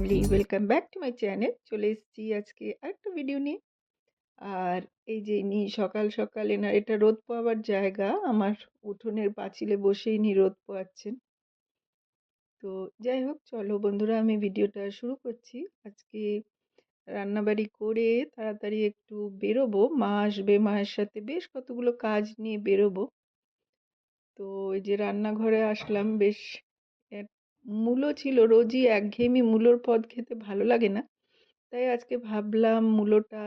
Family welcome back to my channel চলে এসেছি আজকে আরেকটা ভিডিও নিয়ে। আর এই যে ইনি সকাল সকাল এনার এটা রোদ পোয়াবার জায়গা আমার উঠোনের পাঁচিলে বসে ইনি রোদ পোয়াচ্ছেন। তো যাই হোক চলো বন্ধুরা আমি ভিডিওটা শুরু করছি। আজকে রান্নাবাড়ি করে তাড়াতাড়ি একটু বেরোবো। মা আসবে মায়ের সাথে বেশ কতগুলো কাজ নিয়ে বেরোবো। তো এই যে রান্নাঘরে আসলাম বেশ মূলো ছিল রোজই একঘেয়েমি মূলোর পদ খেতে ভালো লাগে না। তাই আজকে ভাবলাম মূলোটা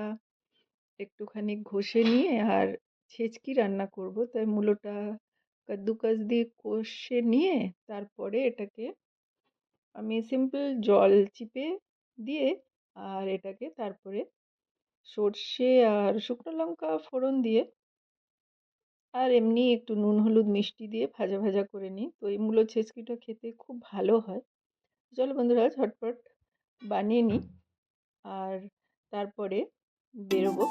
একটুখানি ঘষে নিয়ে আর ছেচকি রান্না করব। তাই মূলোটা কাদ্দুকাস দিয়ে কষে নিয়ে তারপরে এটাকে আমি সিম্পল জল চিপে দিয়ে আর এটাকে তারপরে সর্ষে আর শুকনো লঙ্কা ফোড়ন দিয়ে আর এমনি একটু নুন, হলুদ, মিষ্টি দিয়ে ভাজা ভাজা করে নিই। তো এই মূলো ছেচকিটা খেতে খুব ভালো হয়। চলো বন্ধুরা, ঝটপট বানিয়ে নিই। আর তারপরে বেরোবো।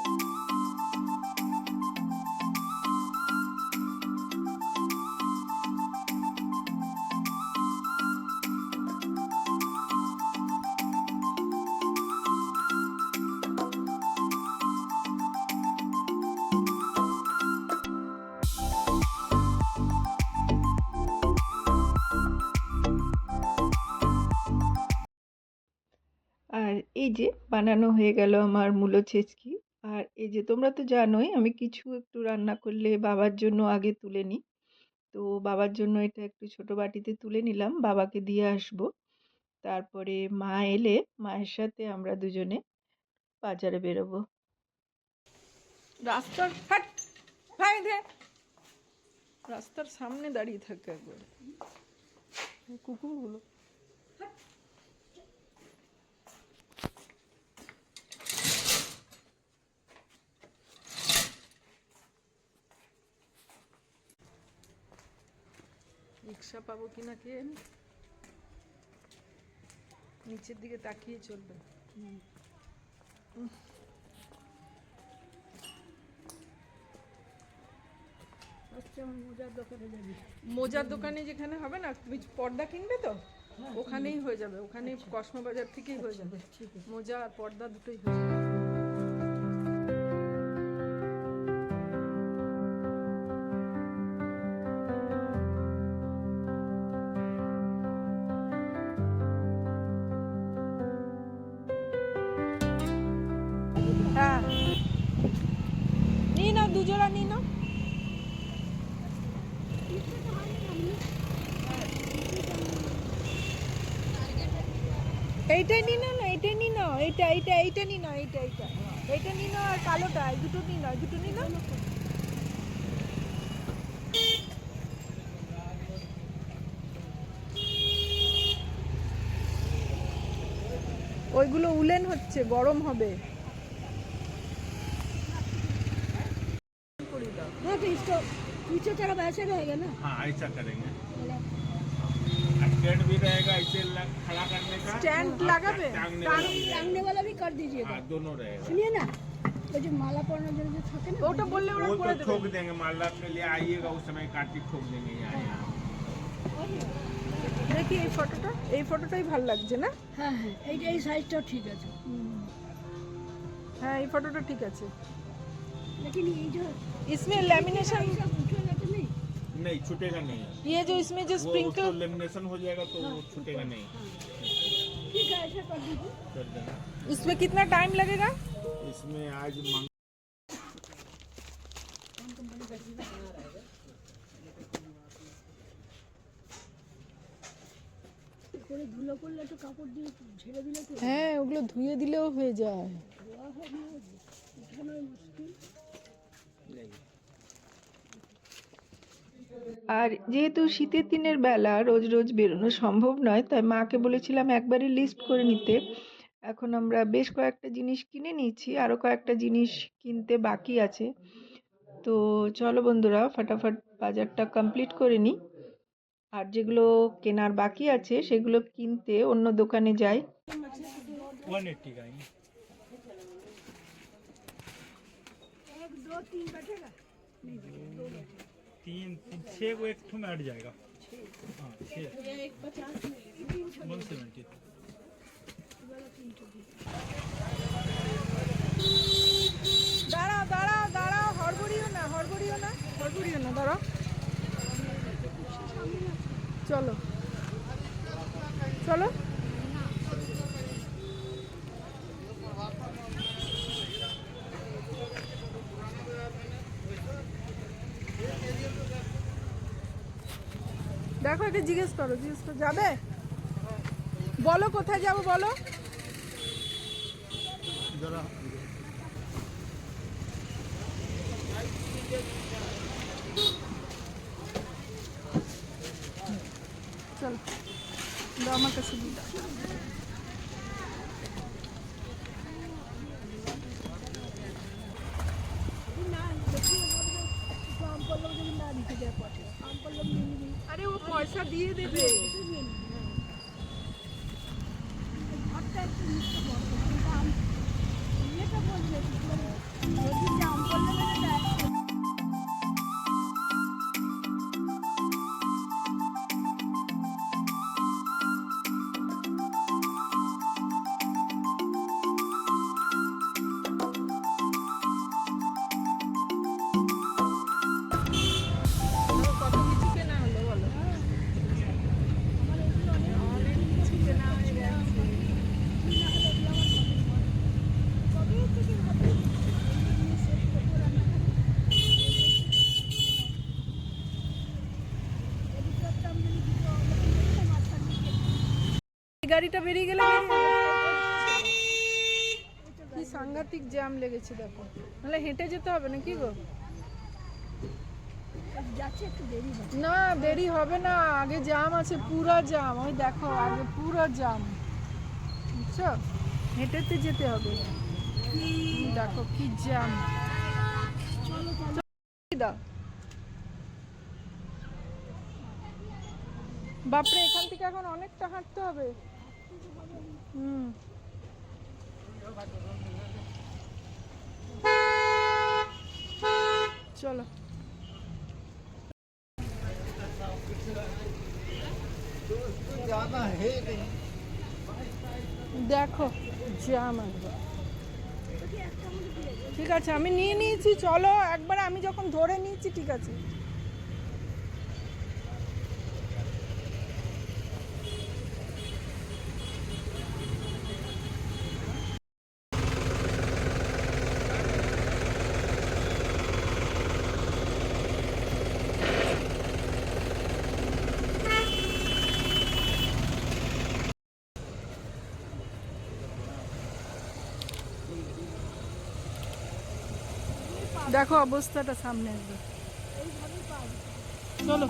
যে বানানো হয়ে গেল আমার মূলো ছেচকি। আর এই যে তোমরা তো জানোই আমি কিছু একটু রান্না করলে বাবার জন্য আগে তুলে নিই। তো বাবার জন্য এটা একটু ছোট বাটিতে তুলে নিলাম বাবাকে দিয়ে আসব। তারপরে মা এলে মায়ের সাথে আমরা দুজনে বাজারে বেরোবো। রাস্তার ভাই দে। রাস্তার সামনে দাঁড়িয়ে থাকে একবার। কুকুরগুলো। রিক্সা পাবো কিনা কে জানে? নিচের দিকে তাকিয়ে চলবে। মোজার দোকানে যেখানে হবে না তুমি পর্দা কিনবে তো? ওখানেই হয়ে যাবে ওখানে কসমো বাজার থেকেই হয়ে যাবে। মোজা আর পর্দা দুটোই হয়ে যাবে। দুজোড়া নিয়ে নাও। এইটাই নিয়ে নাও না, এইটাই নিয়ে নাও, এইটা এইটা এইটা নিয়ে নাও, এইটা এইটা। এইটা নিয়ে নাও আর কালোটা দুটো নিয়ে নাও দুটো নিয়ে নাও। ওইগুলো উলেন হচ্ছে, গরম হবে। हाँ तो इसको पीछे तरफ ऐसे रहेगा ना हाँ ऐसा करेंगे स्टैंड भी रहेगा ऐसे लग- खड़ा करने का স্ট্যান্ড লাগাবে टांगने वाला भी रहेगा। टांगने वाला भी कर दीजिएगा हाँ दोनों रहेगा सुनिए ना वो जो माला पड़ना जो जो থাকে না ওটা বললে ওরা वो করে तो দেবে ठोक देंगे माला के लिए आइएगा उस समय कार्तिक ठोक देंगे यहाँ यहाँ দেখি এই ফটোটা এই ফটোটাই ভালো লাগছে না হ্যাঁ হ্যাঁ এইটা এই সাইজটাও ঠিক আছে হ্যাঁ এই ফটোটা ঠিক আছে लेकिन ये जो इसमें लेमिनेशन ये सब उठेगा तो नहीं नहीं छूटेगा नहीं ये जो इसमें जो वो उसको स्प्रिंकल लेमिनेशन हो जाएगा तो वो छूटेगा नहीं ठीक है ऐसा कर दीजिए कर देंगे इसमें कितना टाइम लगेगा इसमें आज मंग- করে ধুলো করলে একটু কাপড় দিয়ে ঝেড়ে দিলে তো হ্যাঁ ওগুলো ধুয়ে দিলেও হয়ে যায় আর যেহেতু শীতের দিনের বেলা রোজ রোজ বেরোনো সম্ভব নয় তাই মাকে বলেছিলাম একবারে লিস্ট করে নিতে এখন আমরা বেশ কয়েকটা জিনিস কিনে নিয়েছি আরও কয়েকটা জিনিস কিনতে বাকি আছে তো চলো বন্ধুরা ফটাফট বাজারটা কমপ্লিট করে নিই আর যেগুলো কেনার বাকি আছে সেগুলো কিনতে অন্য দোকানে যাই দু তিন तीन छः को एक ठो में अट जाएगा हाँ छः एक पचास में वन सेवेंटी দুপুরবেলা তিনটে দিকে দাঁড়াও দাঁড়াও দাঁড়াও হড়বড়িও না হড়বড়িও না হড়বড়িও না দাঁড়াও চলো চলো দেখো এটা জিজ্ঞেস করো জিজ্ঞেস করো, যাবে? বলো কোথায় যাব বলো? চলো আমার কাছে দেখি, আম পল্লব যদি না দিতে যায় পথে আম পল্লব আরে ও পয়সা দিয়ে দেবে গাড়িটা বেরিয়ে গেলে কি সাংঘাতিক জ্যাম লেগেছে দেখো। নাহলে হেঁটে যেতে হবে না কি গো না দেরি হবে না। আগে জ্যাম আছে পুরো জ্যাম। ওই দেখো আগে পুরো জ্যাম। বুঝছ? হেঁটেতে যেতে হবে। দেখো কি জ্যাম। দাও বাপরে এখান থেকে এখন অনেকটা হাঁটতে হবে। চলো। দেখো জ্যাম একবার ঠিক আছে, আমি নিয়ে নিয়েছি, চলো, একবার আমি যখন ধরে নিয়েছি, ঠিক আছে। দেখো অবস্থাটা সামনে একবার চলো।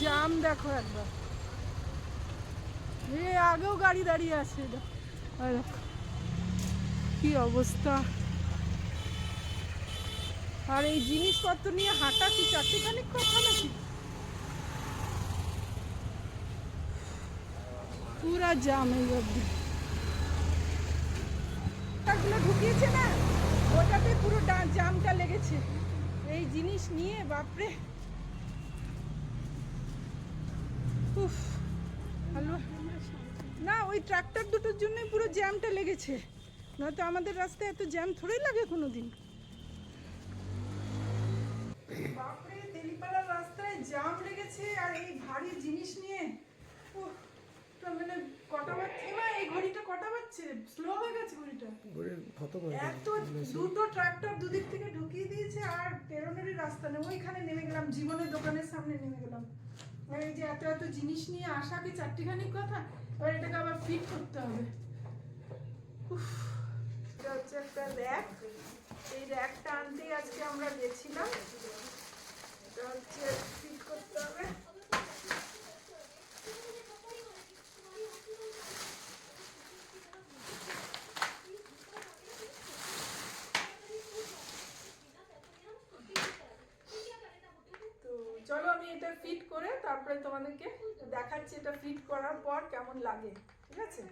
জ্যাম দেখো একবার। এ, আগেও গাড়ি দাঁড়িয়ে আছে। কি অবস্থা। আর এই জিনিসপত্র নিয়ে হাঁটা কি চারটিখানিক কথা নাকি? পুরা জাম এই টাকাগুলো ঢুকিয়েছে না? ওটাতে পুরো জামটা লেগেছে। এই জিনিস নিয়ে, বাপরে। উফ হ্যালো না ওই ট্রাক্টর দুটোর জন্যই পুরো জ্যামটা লেগেছে। নয়তো আমাদের রাস্তায় এত জ্যাম থোড়াই লাগে কোনো দিন বাপরে তেলিপাড়ার রাস্তায় জ্যাম লেগেছে আর এই ভারী জিনিস নিয়ে। তো মানে কটা বাজছে? এবার এই ঘড়িটা কটা বাজছে? স্লো হয়ে গেছে ঘড়িটা। এত দুটো ট্রাক্টর দুদিক থেকে ঢুকিয়ে দিয়েছে আর পেরোনেরই রাস্তা নেই। ওইখানে নেমে গেলাম জীবনের দোকানের সামনে নেমে গেলাম। এই যে এত এত জিনিস নিয়ে আসা কি চারটিখানি কথা? এবার এটাকে আবার ফিট করতে হবে। এটা হচ্ছে একটা র্যাক এই র্যাকটা আনতেই আজকে আমরা গেছিলাম এটা হচ্ছে ফিট করতে হবে তো চলো আমি এটা ফিট করে তারপরে তোমাদেরকে দেখাচ্ছি এটা ফিট করার পর কেমন লাগে ঠিক আছে?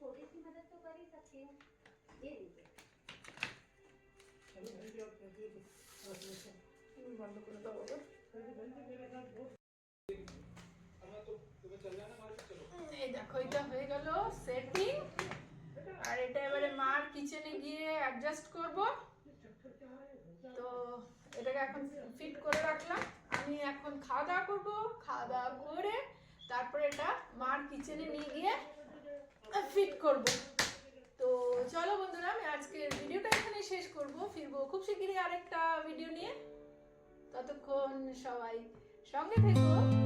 छोटी सी मदद तो कर ही सकती हूँ ये लीजिए তুমি বন্ধ করে দাও বাবা। হুম, এই দেখো এটা হয়ে গেল সেটিং আর এটা এবারে মার কিচেনে গিয়ে অ্যাডজাস্ট করব তো এটাকে এখন ফিট করে রাখলাম আমি এখন খাওয়া দাওয়া করবো খাওয়া দাওয়া করে তারপরে এটা মার কিচেনে নিয়ে গিয়ে ফিট করব। তো চলো বন্ধুরা, আমি আজকের ভিডিওটা এখানে শেষ করব। ফিরবো খুব শিগগিরই আরেকটা ভিডিও নিয়ে। ততক্ষণ সবাই সঙ্গে থেকো।